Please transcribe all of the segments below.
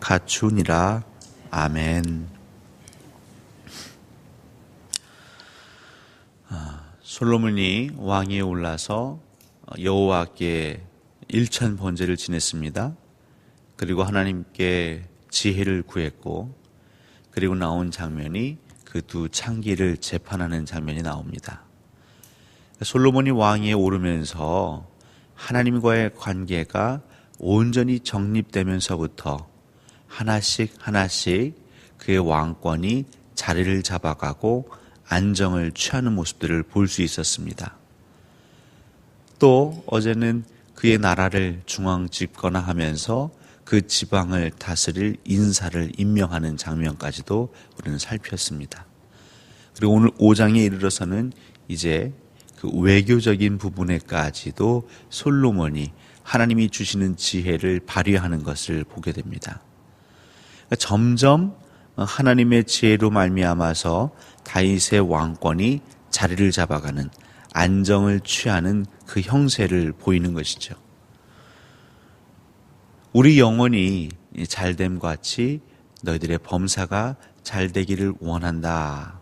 갖추니라. 아멘. 아, 솔로몬이 왕위에 올라서 여호와께 일천 번제를 지냈습니다. 그리고 하나님께 지혜를 구했고 그리고 나온 장면이 그 두 창기를 재판하는 장면이 나옵니다. 솔로몬이 왕위에 오르면서 하나님과의 관계가 온전히 정립되면서부터 하나씩 하나씩 그의 왕권이 자리를 잡아가고 안정을 취하는 모습들을 볼 수 있었습니다. 또 어제는 그의 나라를 중앙 집거나 하면서 그 지방을 다스릴 인사를 임명하는 장면까지도 우리는 살폈습니다. 그리고 오늘 5장에 이르러서는 이제 그 외교적인 부분에까지도 솔로몬이 하나님이 주시는 지혜를 발휘하는 것을 보게 됩니다. 점점 하나님의 지혜로 말미암아서 다윗의 왕권이 자리를 잡아가는 안정을 취하는 그 형세를 보이는 것이죠. 우리 영혼이 잘됨 같이 너희들의 범사가 잘 되기를 원한다.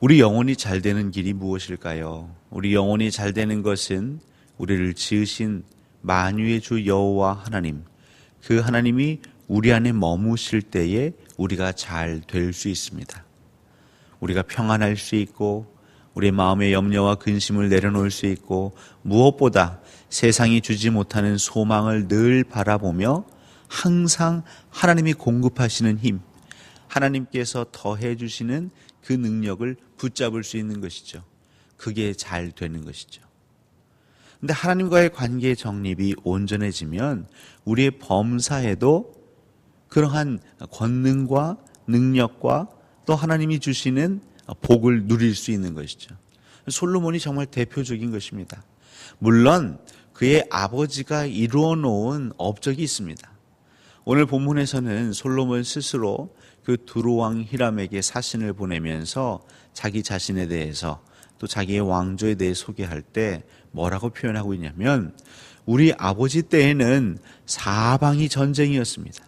우리 영혼이 잘 되는 길이 무엇일까요? 우리 영혼이 잘 되는 것은 우리를 지으신 만유의 주 여호와 하나님, 그 하나님이 우리 안에 머무실 때에 우리가 잘 될 수 있습니다. 우리가 평안할 수 있고 우리의 마음의 염려와 근심을 내려놓을 수 있고 무엇보다 세상이 주지 못하는 소망을 늘 바라보며 항상 하나님이 공급하시는 힘, 하나님께서 더해 주시는 그 능력을 붙잡을 수 있는 것이죠. 그게 잘 되는 것이죠. 근데 하나님과의 관계 정립이 온전해지면 우리의 범사에도 그러한 권능과 능력과 또 하나님이 주시는 복을 누릴 수 있는 것이죠. 솔로몬이 정말 대표적인 것입니다. 물론 그의 아버지가 이루어 놓은 업적이 있습니다. 오늘 본문에서는 솔로몬 스스로 그 두루왕 히람에게 사신을 보내면서 자기 자신에 대해서 또 자기의 왕조에 대해 소개할 때 뭐라고 표현하고 있냐면 우리 아버지 때에는 사방이 전쟁이었습니다.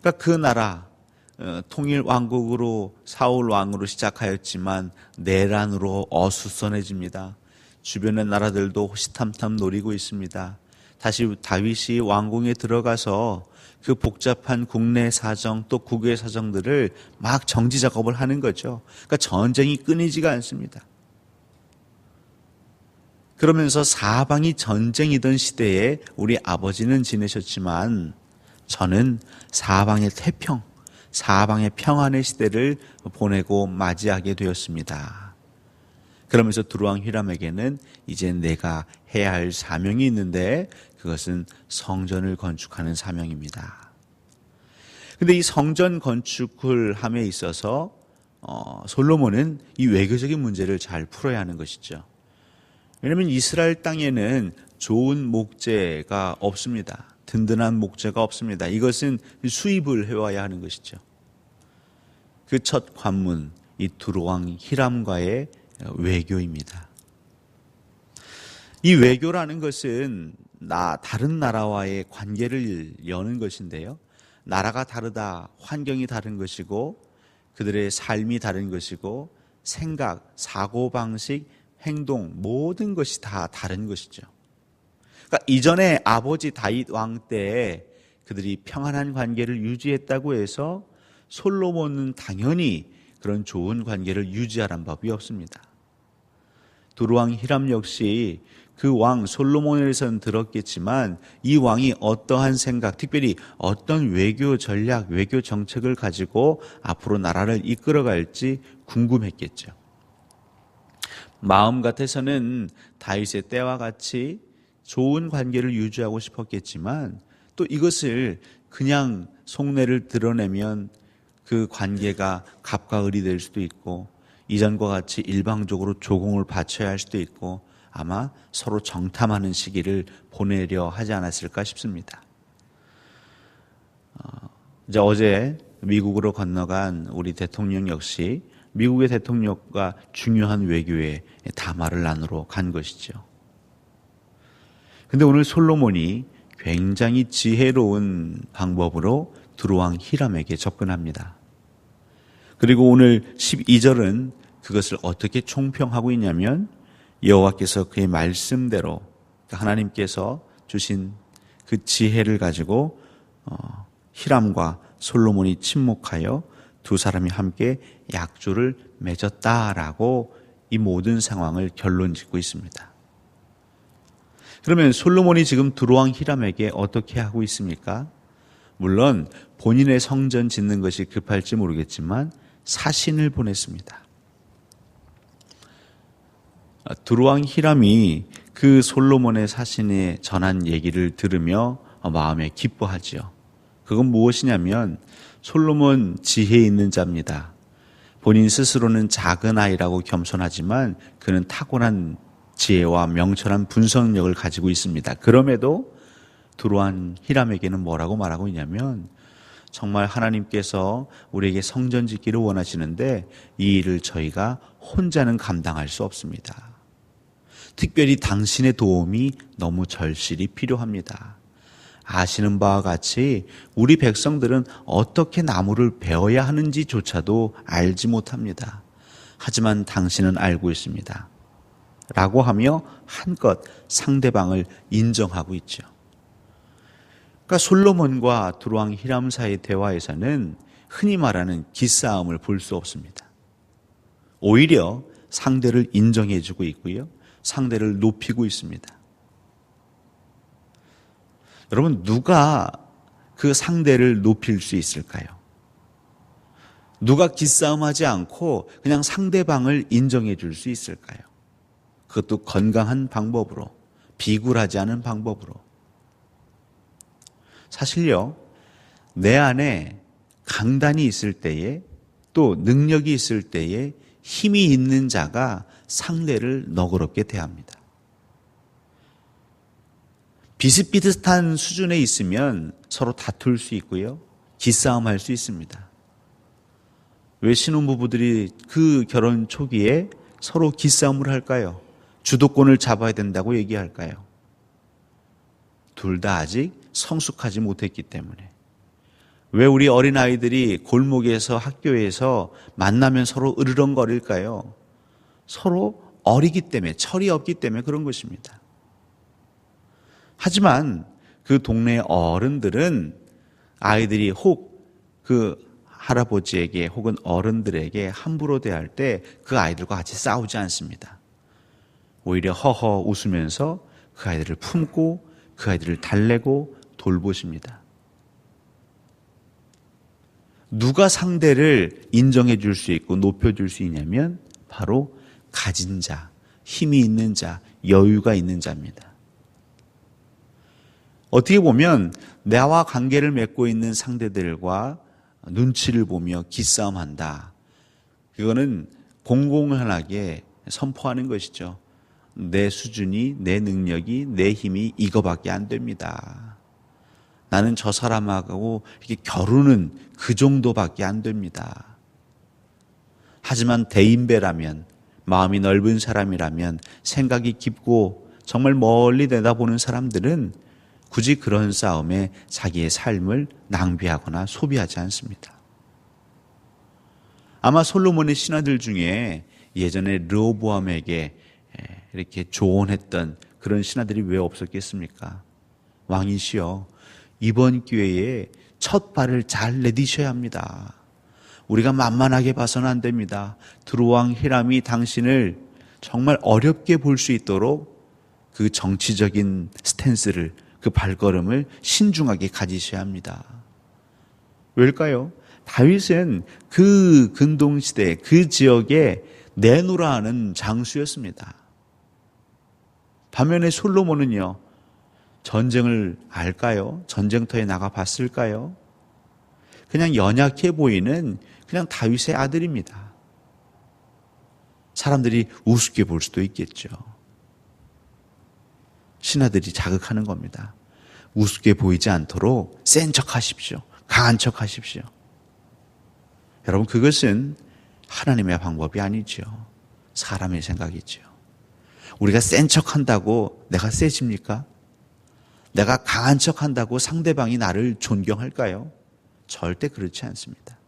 그러니까 그 나라 어, 통일 왕국으로 사울 왕으로 시작하였지만 내란으로 어수선해집니다. 주변의 나라들도 호시탐탐 노리고 있습니다. 다시 다윗이 왕궁에 들어가서 그 복잡한 국내 사정 또 국외 사정들을 막 정지 작업을 하는 거죠. 그러니까 전쟁이 끊이지가 않습니다. 그러면서 사방이 전쟁이던 시대에 우리 아버지는 지내셨지만 저는 사방의 태평, 사방의 평안의 시대를 보내고 맞이하게 되었습니다. 그러면서 두루왕 히람에게는 이제 내가 해야 할 사명이 있는데 그것은 성전을 건축하는 사명입니다. 근데 이 성전 건축을 함에 있어서 어, 솔로몬은 이 외교적인 문제를 잘 풀어야 하는 것이죠. 왜냐하면 이스라엘 땅에는 좋은 목재가 없습니다. 든든한 목재가 없습니다. 이것은 수입을 해와야 하는 것이죠. 그 첫 관문, 이 두루왕 히람과의 외교입니다. 이 외교라는 것은 나 다른 나라와의 관계를 여는 것인데요. 나라가 다르다, 환경이 다른 것이고 그들의 삶이 다른 것이고 생각, 사고 방식, 행동 모든 것이 다 다른 것이죠. 그러니까 이전에 아버지 다윗 왕 때에 그들이 평안한 관계를 유지했다고 해서 솔로몬은 당연히 그런 좋은 관계를 유지하란 법이 없습니다. 두루왕 히람 역시 그 왕 솔로몬에서는 들었겠지만 이 왕이 어떠한 생각, 특별히 어떤 외교 전략, 외교 정책을 가지고 앞으로 나라를 이끌어갈지 궁금했겠죠. 마음 같아서는 다윗의 때와 같이 좋은 관계를 유지하고 싶었겠지만 또 이것을 그냥 속내를 드러내면 그 관계가 갑과 을이 될 수도 있고 이전과 같이 일방적으로 조공을 바쳐야 할 수도 있고 아마 서로 정탐하는 시기를 보내려 하지 않았을까 싶습니다. 어, 이제 어제 미국으로 건너간 우리 대통령 역시 미국의 대통령과 중요한 외교에 담화를 나누러 간 것이죠. 근데 오늘 솔로몬이 굉장히 지혜로운 방법으로 두루왕 히람에게 접근합니다. 그리고 오늘 12절은 그것을 어떻게 총평하고 있냐면 여호와께서 그의 말씀대로 그러니까 하나님께서 주신 그 지혜를 가지고 어, 히람과 솔로몬이 침묵하여 두 사람이 함께 약조를 맺었다라고 이 모든 상황을 결론 짓고 있습니다. 그러면 솔로몬이 지금 두로왕 히람에게 어떻게 하고 있습니까? 물론 본인의 성전 짓는 것이 급할지 모르겠지만 사신을 보냈습니다. 두루왕 히람이 그 솔로몬의 사신에 전한 얘기를 들으며 마음에 기뻐하지요. 그건 무엇이냐면 솔로몬 지혜 있는 자입니다. 본인 스스로는 작은 아이라고 겸손하지만 그는 탁월한 지혜와 명철한 분석력을 가지고 있습니다. 그럼에도 두루한 히람에게는 뭐라고 말하고 있냐면 정말 하나님께서 우리에게 성전 짓기를 원하시는데 이 일을 저희가 혼자는 감당할 수 없습니다. 특별히 당신의 도움이 너무 절실히 필요합니다. 아시는 바와 같이 우리 백성들은 어떻게 나무를 베어야 하는지조차도 알지 못합니다. 하지만 당신은 알고 있습니다. 라고 하며 한껏 상대방을 인정하고 있죠. 그러니까 솔로몬과 두루왕 히람 사의 대화에서는 흔히 말하는 기싸움을 볼 수 없습니다. 오히려 상대를 인정해 주고 있고요. 상대를 높이고 있습니다. 여러분, 누가 그 상대를 높일 수 있을까요? 누가 기싸움하지 않고 그냥 상대방을 인정해 줄 수 있을까요? 그것도 건강한 방법으로, 비굴하지 않은 방법으로. 사실요, 내 안에 강단이 있을 때에 또 능력이 있을 때에 힘이 있는 자가 상대를 너그럽게 대합니다. 비슷비슷한 수준에 있으면 서로 다툴 수 있고요. 기싸움 할 수 있습니다. 왜 신혼부부들이 그 결혼 초기에 서로 기싸움을 할까요? 주도권을 잡아야 된다고 얘기할까요? 둘 다 아직 성숙하지 못했기 때문에. 왜 우리 어린아이들이 골목에서 학교에서 만나면 서로 으르렁거릴까요? 서로 어리기 때문에, 철이 없기 때문에 그런 것입니다. 하지만 그 동네 어른들은 아이들이 혹 그 할아버지에게 혹은 어른들에게 함부로 대할 때 그 아이들과 같이 싸우지 않습니다. 오히려 허허 웃으면서 그 아이들을 품고 그 아이들을 달래고 돌보십니다. 누가 상대를 인정해 줄 수 있고 높여 줄 수 있냐면 바로 가진 자, 힘이 있는 자, 여유가 있는 자입니다. 어떻게 보면 나와 관계를 맺고 있는 상대들과 눈치를 보며 기싸움한다. 그거는 공공연하게 선포하는 것이죠. 내 수준이, 내 능력이, 내 힘이 이거밖에 안 됩니다. 나는 저 사람하고 이렇게 결혼은 그 정도밖에 안 됩니다. 하지만 대인배라면, 마음이 넓은 사람이라면, 생각이 깊고 정말 멀리 내다보는 사람들은 굳이 그런 싸움에 자기의 삶을 낭비하거나 소비하지 않습니다. 아마 솔로몬의 신하들 중에 예전에 르호보암에게 이렇게 조언했던 그런 신하들이 왜 없었겠습니까? 왕이시여 이번 기회에 첫 발을 잘 내디셔야 합니다. 우리가 만만하게 봐서는 안 됩니다. 드루왕 히람이 당신을 정말 어렵게 볼 수 있도록 그 정치적인 스탠스를 그 발걸음을 신중하게 가지셔야 합니다. 왜일까요? 다윗은 그 근동 시대 그 지역에 내노라 하는 장수였습니다. 반면에 솔로몬은요. 전쟁을 알까요? 전쟁터에 나가 봤을까요? 그냥 연약해 보이는 그냥 다윗의 아들입니다. 사람들이 우습게 볼 수도 있겠죠. 신하들이 자극하는 겁니다. 우습게 보이지 않도록 센 척 하십시오. 강한 척 하십시오. 여러분, 그것은 하나님의 방법이 아니죠. 사람의 생각이죠. 우리가 센 척 한다고 내가 세집니까? 내가 강한 척 한다고 상대방이 나를 존경할까요? 절대 그렇지 않습니다.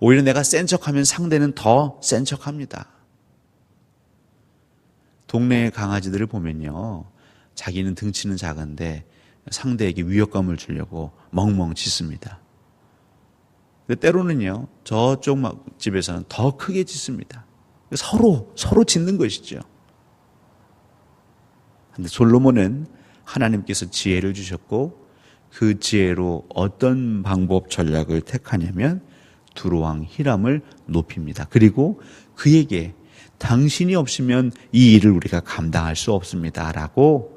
오히려 내가 센 척하면 상대는 더 센 척합니다. 동네의 강아지들을 보면요. 자기는 등치는 작은데 상대에게 위협감을 주려고 멍멍 짖습니다. 때로는요, 저쪽 집에서는 더 크게 짖습니다. 서로, 서로 짖는 것이죠. 근데 솔로몬은 하나님께서 지혜를 주셨고 그 지혜로 어떤 방법 전략을 택하냐면 두루왕 히람을 높입니다. 그리고 그에게 당신이 없으면 이 일을 우리가 감당할 수 없습니다 라고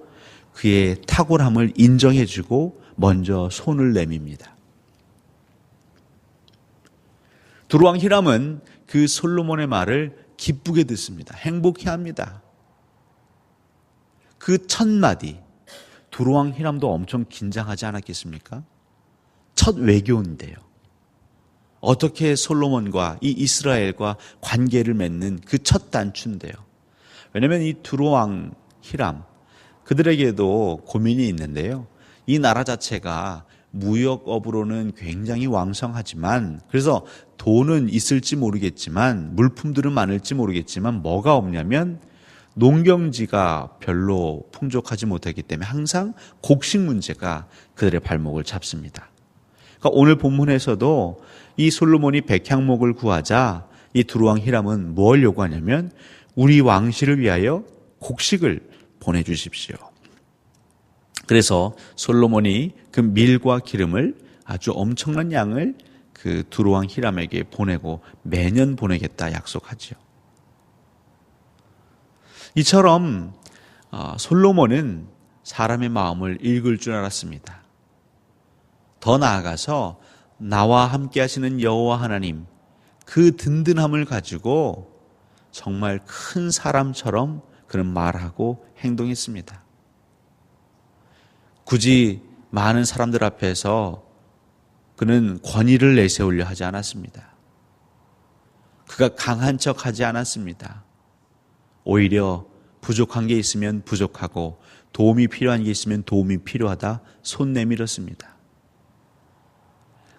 그의 탁월함을 인정해주고 먼저 손을 내밉니다. 두루왕 히람은 그 솔로몬의 말을 기쁘게 듣습니다. 행복해 합니다. 그 첫 마디, 두루왕 히람도 엄청 긴장하지 않았겠습니까? 첫 외교인데요. 어떻게 솔로몬과 이 이스라엘과 관계를 맺는 그 첫 단추인데요. 왜냐하면 이 두루왕 히람 그들에게도 고민이 있는데요. 이 나라 자체가 무역업으로는 굉장히 왕성하지만 그래서 돈은 있을지 모르겠지만 물품들은 많을지 모르겠지만 뭐가 없냐면 농경지가 별로 풍족하지 못하기 때문에 항상 곡식 문제가 그들의 발목을 잡습니다. 그러니까 오늘 본문에서도 이 솔로몬이 백향목을 구하자 이 두루왕 히람은 뭘 요구하냐면 우리 왕실을 위하여 곡식을 보내주십시오. 그래서 솔로몬이 그 밀과 기름을 아주 엄청난 양을 그 두루왕 히람에게 보내고 매년 보내겠다 약속하지요. 이처럼 어, 솔로몬은 사람의 마음을 읽을 줄 알았습니다. 더 나아가서 나와 함께 하시는 여호와 하나님 그 든든함을 가지고 정말 큰 사람처럼 그런 말하고 행동했습니다. 굳이 많은 사람들 앞에서 그는 권위를 내세우려 하지 않았습니다. 그가 강한 척 하지 않았습니다. 오히려 부족한 게 있으면 부족하고 도움이 필요한 게 있으면 도움이 필요하다 손 내밀었습니다.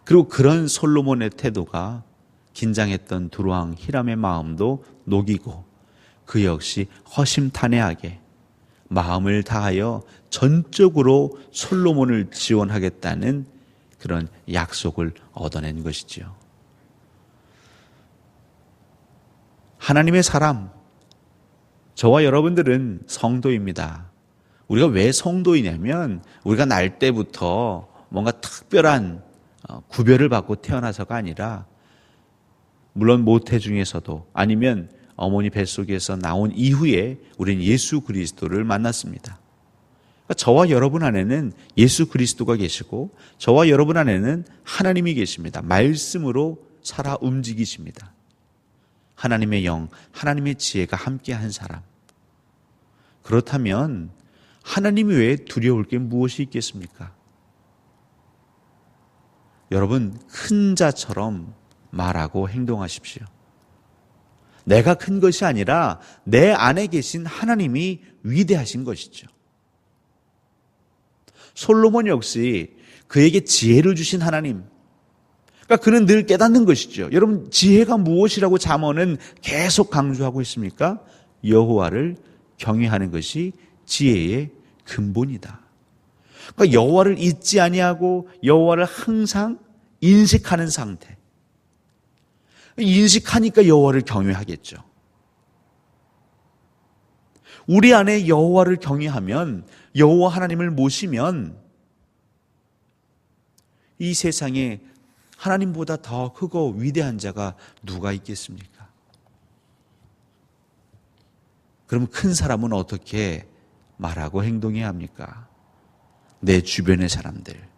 그리고 그런 솔로몬의 태도가 긴장했던 두루왕 히람의 마음도 녹이고 그 역시 허심탄회하게 마음을 다하여 전적으로 솔로몬을 지원하겠다는 그런 약속을 얻어낸 것이지요. 하나님의 사람, 저와 여러분들은 성도입니다. 우리가 왜 성도이냐면 우리가 날 때부터 뭔가 특별한 어, 구별을 받고 태어나서가 아니라 물론 모태 중에서도 아니면 어머니 뱃속에서 나온 이후에 우리는 예수 그리스도를 만났습니다. 그러니까 저와 여러분 안에는 예수 그리스도가 계시고 저와 여러분 안에는 하나님이 계십니다. 말씀으로 살아 움직이십니다. 하나님의 영, 하나님의 지혜가 함께한 사람. 그렇다면 하나님 외에 두려울 게 무엇이 있겠습니까? 여러분 큰 자처럼 말하고 행동하십시오. 내가 큰 것이 아니라 내 안에 계신 하나님이 위대하신 것이죠. 솔로몬 역시 그에게 지혜를 주신 하나님. 그러니까 그는 늘 깨닫는 것이죠. 여러분 지혜가 무엇이라고 잠언은 계속 강조하고 있습니까? 여호와를 경외하는 것이 지혜의 근본이다. 그러니까 여호와를 잊지 아니하고 여호와를 항상 인식하는 상태. 인식하니까 여호와를 경외하겠죠. 우리 안에 여호와를 경외하면 여호와 하나님을 모시면 이 세상에 하나님보다 더 크고 위대한 자가 누가 있겠습니까? 그럼 큰 사람은 어떻게 말하고 행동해야 합니까? 내 주변의 사람들.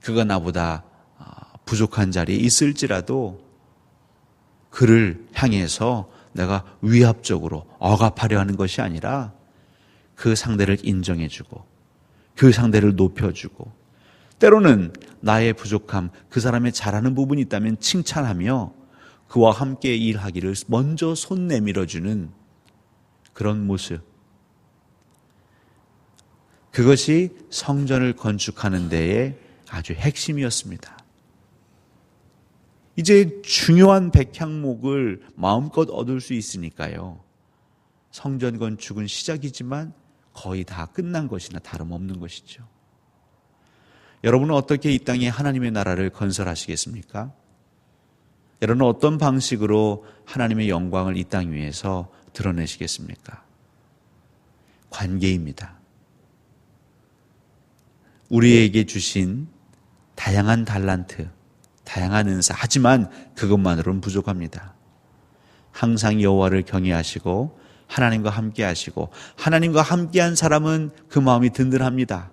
그가 나보다 아, 부족한 자리에 있을지라도 그를 향해서 내가 위압적으로 억압하려 하는 것이 아니라 그 상대를 인정해주고 그 상대를 높여주고 때로는 나의 부족함, 그 사람의 잘하는 부분이 있다면 칭찬하며 그와 함께 일하기를 먼저 손 내밀어주는 그런 모습. 그것이 성전을 건축하는 데에 아주 핵심이었습니다. 이제 중요한 백향목을 마음껏 얻을 수 있으니까요. 성전 건축은 시작이지만 거의 다 끝난 것이나 다름없는 것이죠. 여러분은 어떻게 이 땅에 하나님의 나라를 건설하시겠습니까? 여러분은 어떤 방식으로 하나님의 영광을 이 땅 위에서 드러내시겠습니까? 관계입니다. 우리에게 주신 다양한 달란트, 다양한 은사, 하지만 그것만으로는 부족합니다. 항상 여호와를 경외하시고 하나님과 함께 하시고 하나님과 함께한 사람은 그 마음이 든든합니다.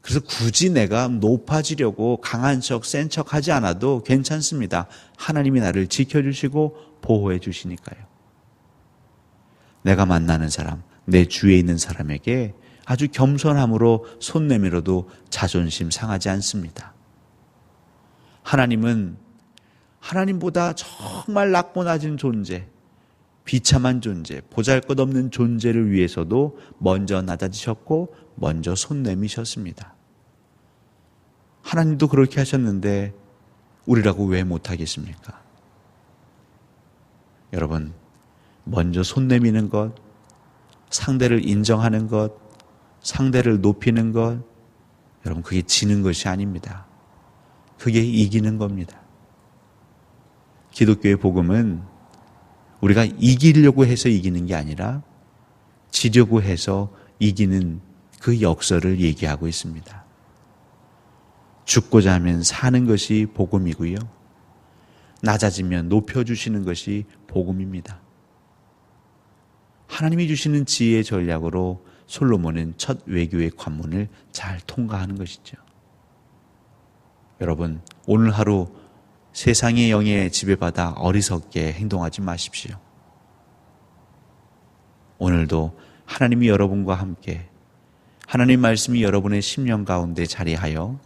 그래서 굳이 내가 높아지려고 강한 척, 센 척 하지 않아도 괜찮습니다. 하나님이 나를 지켜주시고 보호해 주시니까요. 내가 만나는 사람, 내 주위에 있는 사람에게 아주 겸손함으로 손 내밀어도 자존심 상하지 않습니다. 하나님은 하나님보다 정말 낮고 낮은 존재, 비참한 존재, 보잘 것 없는 존재를 위해서도 먼저 낮아지셨고, 먼저 손 내미셨습니다. 하나님도 그렇게 하셨는데, 우리라고 왜 못하겠습니까? 여러분, 먼저 손 내미는 것, 상대를 인정하는 것, 상대를 높이는 것, 여러분, 그게 지는 것이 아닙니다. 그게 이기는 겁니다. 기독교의 복음은 우리가 이기려고 해서 이기는 게 아니라 지려고 해서 이기는 그 역설을 얘기하고 있습니다. 죽고자 하면 사는 것이 복음이고요. 낮아지면 높여주시는 것이 복음입니다. 하나님이 주시는 지혜의 전략으로 솔로몬은 첫 외교의 관문을 잘 통과하는 것이죠. 여러분, 오늘 하루 세상의 영에 지배받아 어리석게 행동하지 마십시오. 오늘도 하나님이 여러분과 함께 하나님 말씀이 여러분의 심령 가운데 자리하여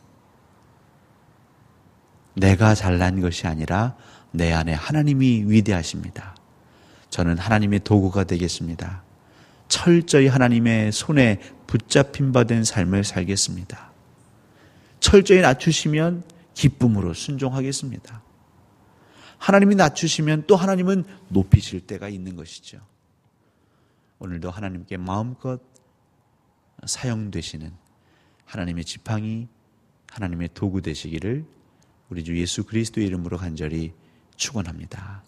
내가 잘난 것이 아니라 내 안에 하나님이 위대하십니다. 저는 하나님의 도구가 되겠습니다. 철저히 하나님의 손에 붙잡힌 바 된 삶을 살겠습니다. 철저히 낮추시면 기쁨으로 순종하겠습니다. 하나님이 낮추시면 또 하나님은 높이실 때가 있는 것이죠. 오늘도 하나님께 마음껏 사용되시는 하나님의 지팡이, 하나님의 도구 되시기를 우리 주 예수 그리스도의 이름으로 간절히 축원합니다.